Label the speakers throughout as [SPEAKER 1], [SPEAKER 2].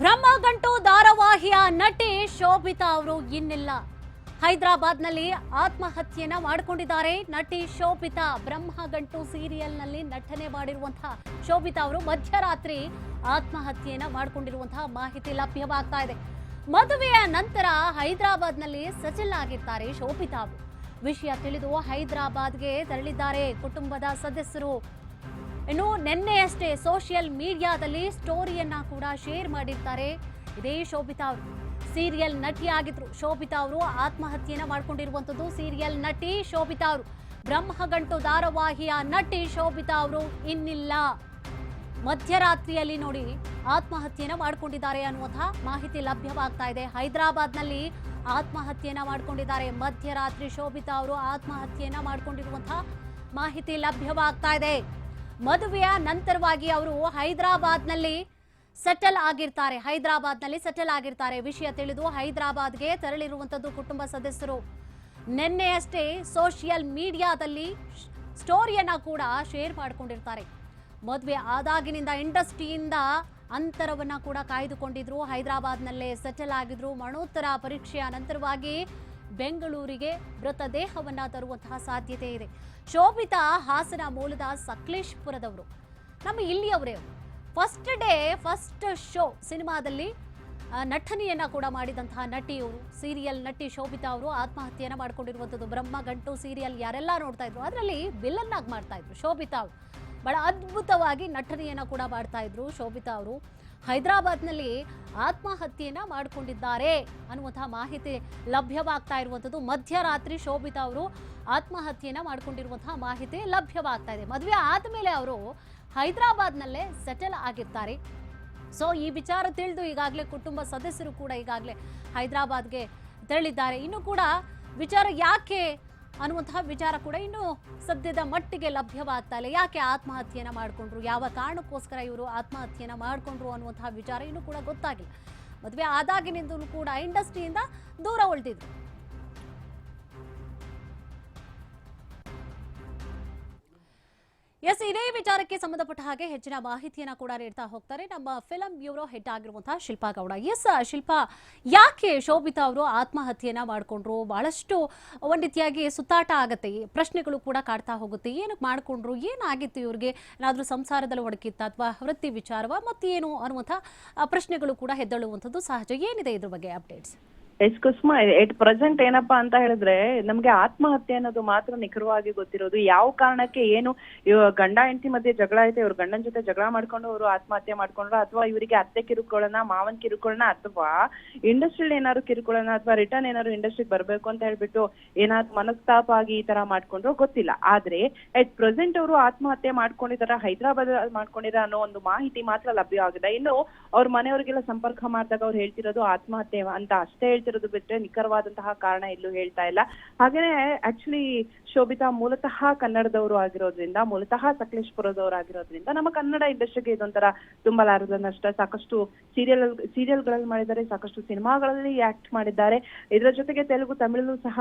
[SPEAKER 1] ಬ್ರಹ್ಮಗಂಟು ಧಾರಾವಾಹಿಯ ನಟಿ ಶೋಭಿತಾ ಅವರು ಇನ್ನಿಲ್ಲ. ಹೈದರಾಬಾದ್ನಲ್ಲಿ ಆತ್ಮಹತ್ಯೆಯನ್ನ ಮಾಡಿಕೊಂಡಿದ್ದಾರೆ. ನಟಿ ಶೋಭಿತಾ ಬ್ರಹ್ಮಗಂಟು ಸೀರಿಯಲ್ನಲ್ಲಿ ನಟನೆ ಮಾಡಿರುವಂತಹ ಶೋಭಿತಾ ಅವರು ಮಧ್ಯರಾತ್ರಿ ಆತ್ಮಹತ್ಯೆಯನ್ನ ಮಾಡಿಕೊಂಡಿರುವಂತಹ ಮಾಹಿತಿ ಲಭ್ಯವಾಗ್ತಾ ಇದೆ. ಮದುವೆಯ ನಂತರ ಹೈದರಾಬಾದ್ನಲ್ಲಿ ಸೆಟಲ್ ಆಗಿರ್ತಾರೆ ಶೋಭಿತಾ ಅವರು. ವಿಷಯ ತಿಳಿದು ಹೈದರಾಬಾದ್ಗೆ ತೆರಳಿದ್ದಾರೆ. ಕುಟುಂಬದ ಸದಸ್ಯರು ಇನ್ನು ನಿನ್ನೆಯಷ್ಟೇ ಸೋಷಿಯಲ್ ಮೀಡಿಯಾದಲ್ಲಿ ಸ್ಟೋರಿಯನ್ನ ಕೂಡ ಶೇರ್ ಮಾಡಿರ್ತಾರೆ. ಇದೇ ಶೋಭಿತಾ ಅವರು. ಸೀರಿಯಲ್ ನಟಿ ಆಗಿದ್ರು. ಶೋಭಿತಾ ಅವರು ಆತ್ಮಹತ್ಯೆಯನ್ನ ಮಾಡ್ಕೊಂಡಿರುವಂಥದ್ದು ಸೀರಿಯಲ್ ನಟಿ ಶೋಭಿತಾ ಅವರು. ಬ್ರಹ್ಮಗಂಟು ಧಾರಾವಾಹಿಯ ನಟಿ ಶೋಭಿತಾ ಅವರು ಇನ್ನಿಲ್ಲ. ಮಧ್ಯರಾತ್ರಿಯಲ್ಲಿ ನೋಡಿ ಆತ್ಮಹತ್ಯೆಯನ್ನ ಮಾಡಿಕೊಂಡಿದ್ದಾರೆ ಅನ್ನುವಂತಹ ಮಾಹಿತಿ ಲಭ್ಯವಾಗ್ತಾ ಇದೆ. ಹೈದರಾಬಾದ್ನಲ್ಲಿ ಆತ್ಮಹತ್ಯೆಯನ್ನ ಮಾಡಿಕೊಂಡಿದ್ದಾರೆ. ಮಧ್ಯರಾತ್ರಿ ಶೋಭಿತಾ ಅವರು ಆತ್ಮಹತ್ಯೆಯನ್ನ ಮಾಡಿಕೊಂಡಿರುವಂತಹ ಮಾಹಿತಿ ಲಭ್ಯವಾಗ್ತಾ ಇದೆ. ಮದುವೆಯ ನಂತರವಾಗಿ ಅವರು ಹೈದರಾಬಾದ್ನಲ್ಲಿ ಸೆಟಲ್ ಆಗಿರ್ತಾರೆ. ಹೈದರಾಬಾದ್ನಲ್ಲಿ ಸೆಟಲ್ ಆಗಿರ್ತಾರೆ. ವಿಷಯ ತಿಳಿದು ಹೈದರಾಬಾದ್ಗೆ ತೆರಳಿರುವಂಥದ್ದು ಕುಟುಂಬ ಸದಸ್ಯರು. ನಿನ್ನೆಯಷ್ಟೇ ಸೋಷಿಯಲ್ ಮೀಡಿಯಾದಲ್ಲಿ ಸ್ಟೋರಿಯನ್ನ ಕೂಡ ಶೇರ್ ಮಾಡಿಕೊಂಡಿರ್ತಾರೆ. ಮದುವೆ ಆದಾಗಿನಿಂದ ಇಂಡಸ್ಟ್ರಿಯಿಂದ ಅಂತರವನ್ನ ಕೂಡ ಕಾಯ್ದುಕೊಂಡಿದ್ರು. ಹೈದರಾಬಾದ್ನಲ್ಲೇ ಸೆಟಲ್ ಆಗಿದ್ರು. ಮರಣೋತ್ತರ ಪರೀಕ್ಷೆಯ ನಂತರವಾಗಿ ಬೆಂಗಳೂರಿಗೆ ಮೃತದೇಹವನ್ನ ತರುವಂತಹ ಸಾಧ್ಯತೆ ಇದೆ. ಶೋಭಿತಾ ಹಾಸನ ಮೂಲದ ಸಕಲೇಶ್ಪುರದವರು. ನಮ್ಮ ಇಲ್ಲಿಯವರೇ ಫಸ್ಟ್ ಡೇ ಫಸ್ಟ್ ಶೋ ಸಿನಿಮಾದಲ್ಲಿ ನಟನೆಯನ್ನ ಕೂಡ ಮಾಡಿದಂತಹ ನಟಿಯವರು ಸೀರಿಯಲ್ ನಟಿ ಶೋಭಿತಾ ಅವರು ಆತ್ಮಹತ್ಯೆಯನ್ನ ಮಾಡ್ಕೊಂಡಿರುವಂಥದ್ದು. ಬ್ರಹ್ಮಗಂಟು ಸೀರಿಯಲ್ ಯಾರೆಲ್ಲ ನೋಡ್ತಾ ಇದ್ರು, ಅದರಲ್ಲಿ ವಿಲನ್ ಆಗಿ ಮಾಡ್ತಾ ಇದ್ರು ಶೋಭಿತಾ ಅವರು. ಬಹಳ ಅದ್ಭುತವಾಗಿ ನಟನೆಯನ್ನು ಕೂಡ ಮಾಡ್ತಾ ಇದ್ರು ಶೋಭಿತಾ ಅವರು. ಹೈದರಾಬಾದ್ನಲ್ಲಿ ಆತ್ಮಹತ್ಯೆಯನ್ನ ಮಾಡಿಕೊಂಡಿದ್ದಾರೆ ಅನ್ನುವಂತಹ ಮಾಹಿತಿ ಲಭ್ಯವಾಗ್ತಾ ಇರುವಂಥದ್ದು. ಮಧ್ಯರಾತ್ರಿ ಶೋಭಿತಾ ಅವರು ಆತ್ಮಹತ್ಯೆಯನ್ನ ಮಾಡಿಕೊಂಡಿರುವಂತಹ ಮಾಹಿತಿ ಲಭ್ಯವಾಗ್ತಾ ಇದೆ. ಮದುವೆ ಆದಮೇಲೆ ಅವರು ಹೈದರಾಬಾದ್ನಲ್ಲೇ ಸೆಟಲ್ ಆಗಿರ್ತಾರೆ. ಸೊ, ಈ ವಿಚಾರ ತಿಳಿದು ಈಗಾಗಲೇ ಕುಟುಂಬ ಸದಸ್ಯರು ಕೂಡ ಈಗಾಗಲೇ ಹೈದರಾಬಾದ್ಗೆ ತೆರಳಿದ್ದಾರೆ. ಇನ್ನು ಕೂಡ ವಿಚಾರ ಯಾಕೆ ಅನ್ನುವಂತಹ ವಿಚಾರ ಕೂಡ ಇನ್ನು ಸದ್ಯದ ಮಟ್ಟಿಗೆ ಲಭ್ಯವಾಗ್ತಾ ಇಲ್ಲ ಯಾಕೆ ಆತ್ಮಹತ್ಯೆಯನ್ನು ಮಾಡಿಕೊಂಡ್ರು? ಯಾವ ಕಾರಣಕ್ಕೋಸ್ಕರ ಇವರು ಆತ್ಮಹತ್ಯೆಯನ್ನು ಮಾಡಿಕೊಂಡ್ರು ಅನ್ನುವಂತಹ ವಿಚಾರ ಇನ್ನೂ ಕೂಡ ಗೊತ್ತಾಗಿಲ್ಲ. ಮದುವೆ ಆದಾಗಿನಿಂದಲೂ ಕೂಡ ಇಂಡಸ್ಟ್ರಿಯಿಂದ ದೂರ ಉಳಿದಿದ್ರು. ಎಸ್, ಇದೇ ವಿಚಾರಕ್ಕೆ ಸಂಬಂಧಪಟ್ಟ ಹಾಗೆ ಹೆಚ್ಚಿನ ಮಾಹಿತಿಯನ್ನ ಕೂಡ ನೀಡ್ತಾ ಹೋಗ್ತಾರೆ ನಮ್ಮ ಫಿಲಂ ಬ್ಯೂರೋ ಹೆಡ್ ಆಗಿರುವಂತಹ ಶಿಲ್ಪಾ ಗೌಡ. ಎಸ್, ಶಿಲ್ಪಾ, ಯಾಕೆ ಶೋಭಿತಾ ಅವರು ಆತ್ಮಹತ್ಯೆಯನ್ನ ಮಾಡಿಕೊಂಡ್ರು? ಬಹಳಷ್ಟು ಒಂದ್ ರೀತಿಯಾಗಿ ಸುತ್ತಾಟ ಆಗತ್ತೆ, ಪ್ರಶ್ನೆಗಳು ಕೂಡ ಕಾಡ್ತಾ ಹೋಗುತ್ತೆ. ಏನಕ್ಕೆ ಮಾಡಿಕೊಂಡ್ರು? ಏನಾಗಿತ್ತು ಇವ್ರಿಗೆ? ಏನಾದರೂ ಸಂಸಾರದಲ್ಲಿ ಒಡಕಿತ್ತ ಅಥವಾ ವೃತ್ತಿ ವಿಚಾರವ? ಮತ್ತೇನು ಅನ್ನುವಂಥ ಪ್ರಶ್ನೆಗಳು ಕೂಡ ಹೆದ್ದಳುವಂಥದ್ದು ಸಹಜ. ಏನಿದೆ ಇದ್ರ ಬಗ್ಗೆ updates?
[SPEAKER 2] Yes Kusuma at present ಏನಪ್ಪಾ ಅಂತ ಹೇಳಿದ್ರೆ, ನಮ್ಗೆ ಆತ್ಮಹತ್ಯೆ ಅನ್ನೋದು ಮಾತ್ರ ನಿಖರವಾಗಿ ಗೊತ್ತಿರೋದು. ಯಾವ ಕಾರಣಕ್ಕೆ ಏನು ಗಂಡ ಹೆಂಡತಿ ಮಧ್ಯೆ ಜಗಳ ಐತೆ ಇವ್ರ ಗಂಡನ ಜೊತೆ ಜಗಳ ಮಾಡ್ಕೊಂಡು ಅವರು ಆತ್ಮಹತ್ಯೆ ಮಾಡ್ಕೊಂಡ್ರು, ಅಥವಾ ಇವರಿಗೆ ಅತ್ತೆ ಕಿರುಕುಳನ, ಮಾವನ್ ಕಿರುಕುಳನ, ಅಥವಾ ಇಂಡಸ್ಟ್ರಿಲ್ ಏನಾದ್ರು ಕಿರುಕುಳನ, ಅಥವಾ ರಿಟರ್ನ್ ಏನಾದ್ರು ಇಂಡಸ್ಟ್ರಿಗೆ ಬರ್ಬೇಕು ಅಂತ ಹೇಳ್ಬಿಟ್ಟು ಏನಾದ್ರು ಮನಸ್ತಾಪ ಆಗಿ ಈ ತರ ಮಾಡ್ಕೊಂಡ್ರು ಗೊತ್ತಿಲ್ಲ. ಆದ್ರೆ ಎಟ್ ಪ್ರೆಸೆಂಟ್ ಅವರು ಆತ್ಮಹತ್ಯೆ ಮಾಡ್ಕೊಂಡಿದಾರ, ಹೈದರಾಬಾದ್ ಮಾಡ್ಕೊಂಡಿರ ಅನ್ನೋ ಒಂದು ಮಾಹಿತಿ ಮಾತ್ರ ಲಭ್ಯ ಆಗಿದೆ ಇನ್ನು ಅವ್ರ ಮನೆಯವರಿಗೆಲ್ಲ ಸಂಪರ್ಕ ಮಾಡಿದಾಗ ಅವ್ರು ಹೇಳ್ತಿರೋದು ಆತ್ಮಹತ್ಯೆ ಅಂತ ಅಷ್ಟೇ ಹೇಳ್ತಿರೋದು ಬಿಟ್ರೆ ನಿಖರವಾದಂತಹ ಕಾರಣ ಎಲ್ಲೂ ಹೇಳ್ತಾ ಇಲ್ಲ. ಹಾಗೇನೆ ಆಕ್ಚುಲಿ ಶೋಭಿತಾ ಮೂಲತಃ ಕನ್ನಡದವರು ಆಗಿರೋದ್ರಿಂದ, ಮೂಲತಃ ಸಕಲೇಶ್ಪುರದವರು ಆಗಿರೋದ್ರಿಂದ ನಮ್ಮ ಕನ್ನಡ ಇಂಡಸ್ಟ್ರಿಗೆ ಇದೊಂಥರ ತುಂಬಲಾರದ ನಷ್ಟ. ಸಾಕಷ್ಟು ಸೀರಿಯಲ್ ಸೀರಿಯಲ್ಗಳಲ್ಲಿ ಮಾಡಿದ್ದಾರೆ, ಸಾಕಷ್ಟು ಸಿನಿಮಾಗಳಲ್ಲಿ ಆಕ್ಟ್ ಮಾಡಿದ್ದಾರೆ. ಇದರ ಜೊತೆಗೆ ತೆಲುಗು ತಮಿಳು ಸಹ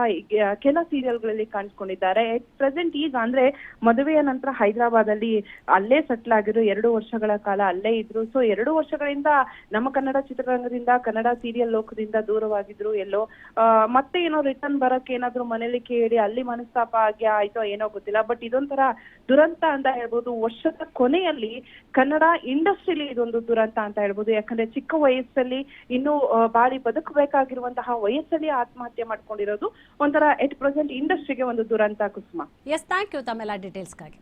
[SPEAKER 2] ಕೆಲ ಸೀರಿಯಲ್ಗಳಲ್ಲಿ ಕಾಣಿಸ್ಕೊಂಡಿದ್ದಾರೆ. ಪ್ರೆಸೆಂಟ್ ಈಗ ಅಂದ್ರೆ ಮದುವೆಯ ನಂತರ ಹೈದರಾಬಾದ್ ಅಲ್ಲಿ ಅಲ್ಲೇ ಸೆಟ್ಲ್ ಆಗಿರೋ ಎರಡು ವರ್ಷಗಳ ಕಾಲ ಅಲ್ಲೇ ಇದ್ರು. ಸೊ ಎರಡು ವರ್ಷಗಳಿಂದ ನಮ್ಮ ಕನ್ನಡ ಚಿತ್ರರಂಗದಿಂದ, ಕನ್ನಡ ಸೀರಿಯಲ್ ಲೋಕದಿಂದ ದೂರವಾಗಿದ್ರು ಎಲ್ಲೋ ಮತ್ತೆ ಏನೋ ರಿಟರ್ನ್ ಬರಕ್ಕೆ ಏನಾದ್ರು ಮನೇಲಿ ಕೇಳಿ, ಅಲ್ಲಿ ಮನಸ್ತಾಪ ಆಗಿ ಆಯ್ತೋ ಏನೋ ಗೊತ್ತಿಲ್ಲ. ಬಟ್ ಇದೊಂಥರ ದುರಂತ ಅಂತ ಹೇಳ್ಬೋದು. ವರ್ಷದ ಕೊನೆಯಲ್ಲಿ ಕನ್ನಡ ಇಂಡಸ್ಟ್ರಿಲಿ ಇದೊಂದು ದುರಂತ ಅಂತ ಹೇಳ್ಬೋದು. ಯಾಕಂದ್ರೆ ಚಿಕ್ಕ ವಯಸ್ಸಲ್ಲಿ ಇನ್ನು ಬಾಳಿ ಬದುಕಬೇಕಾಗಿರುವಂತಹ ವಯಸ್ಸಲ್ಲಿ ಆತ್ಮಹತ್ಯೆ ಮಾಡ್ಕೊಂಡಿರೋದು ಒಂಥರ ಎಟ್ ಪ್ರೆಸೆಂಟ್ ಇಂಡಸ್ಟ್ರಿಗೆ ಒಂದು ದುರಂತ, ಕುಸುಮ.
[SPEAKER 1] ಎಸ್ ಥ್ಯಾಂಕ್ ಯು ತಮ್ಮೆಲ್ಲ ಡೀಟೇಲ್ಸ್ಗಾಗಿ